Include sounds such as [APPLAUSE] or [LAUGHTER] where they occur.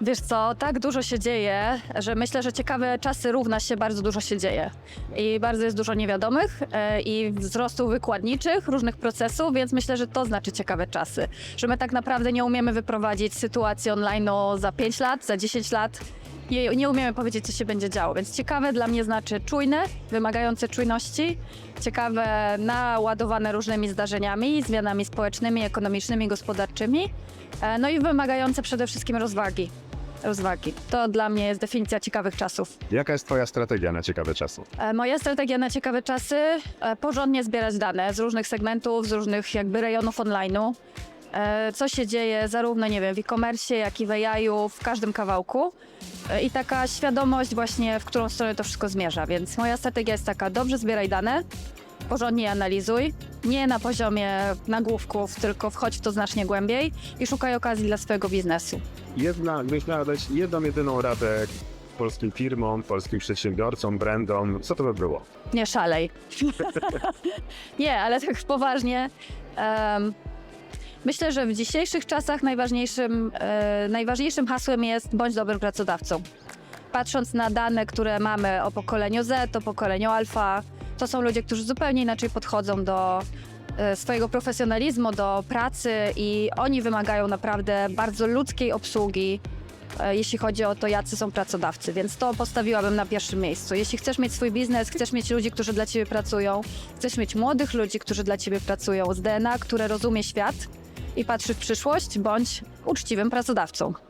Wiesz co, tak dużo się dzieje, że myślę, że ciekawe czasy równa się bardzo dużo się dzieje. I bardzo jest dużo niewiadomych e, i wzrostu wykładniczych, różnych procesów, więc myślę, że to znaczy ciekawe czasy. Że my tak naprawdę nie umiemy wyprowadzić sytuacji online za 5 lat, za 10 lat. Nie, nie umiemy powiedzieć, co się będzie działo, więc ciekawe dla mnie znaczy czujne, wymagające czujności, ciekawe naładowane różnymi zdarzeniami, zmianami społecznymi, ekonomicznymi, gospodarczymi, e, no i wymagające przede wszystkim rozwagi. Rozwagi. To dla mnie jest definicja ciekawych czasów. Jaka jest Twoja strategia na ciekawe czasy? E, Moja strategia na ciekawe czasy, e, porządnie zbierać dane z różnych segmentów, z różnych jakby rejonów online'u. E, Co się dzieje zarówno, nie wiem, w e-commerce, jak i w AI, w każdym kawałku. E, I taka świadomość właśnie, w którą stronę to wszystko zmierza. Więc moja strategia jest taka, dobrze zbieraj dane, porządnie je analizuj, nie na poziomie nagłówków, tylko wchodź w to znacznie głębiej i szukaj okazji dla swojego biznesu. Jedna, gdybyś miała dać jedną, jedyną radę polskim firmom, polskim przedsiębiorcom, brandom, co to by było? Nie szalej. [LAUGHS] nie, ale tak poważnie. em, myślę, że w dzisiejszych czasach najważniejszym, e, najważniejszym hasłem jest bądź dobrym pracodawcą. Patrząc na dane, które mamy o pokoleniu Z, o pokoleniu Alfa, to są ludzie, którzy zupełnie inaczej podchodzą do e, swojego profesjonalizmu, do pracy i oni wymagają naprawdę bardzo ludzkiej obsługi, e, jeśli chodzi o to, jacy są pracodawcy, więc to postawiłabym na pierwszym miejscu. Jeśli chcesz mieć swój biznes, chcesz mieć ludzi, którzy dla ciebie pracują, chcesz mieć młodych ludzi, którzy dla ciebie pracują, z DNA, które rozumie świat i patrzy w przyszłość, bądź uczciwym pracodawcą.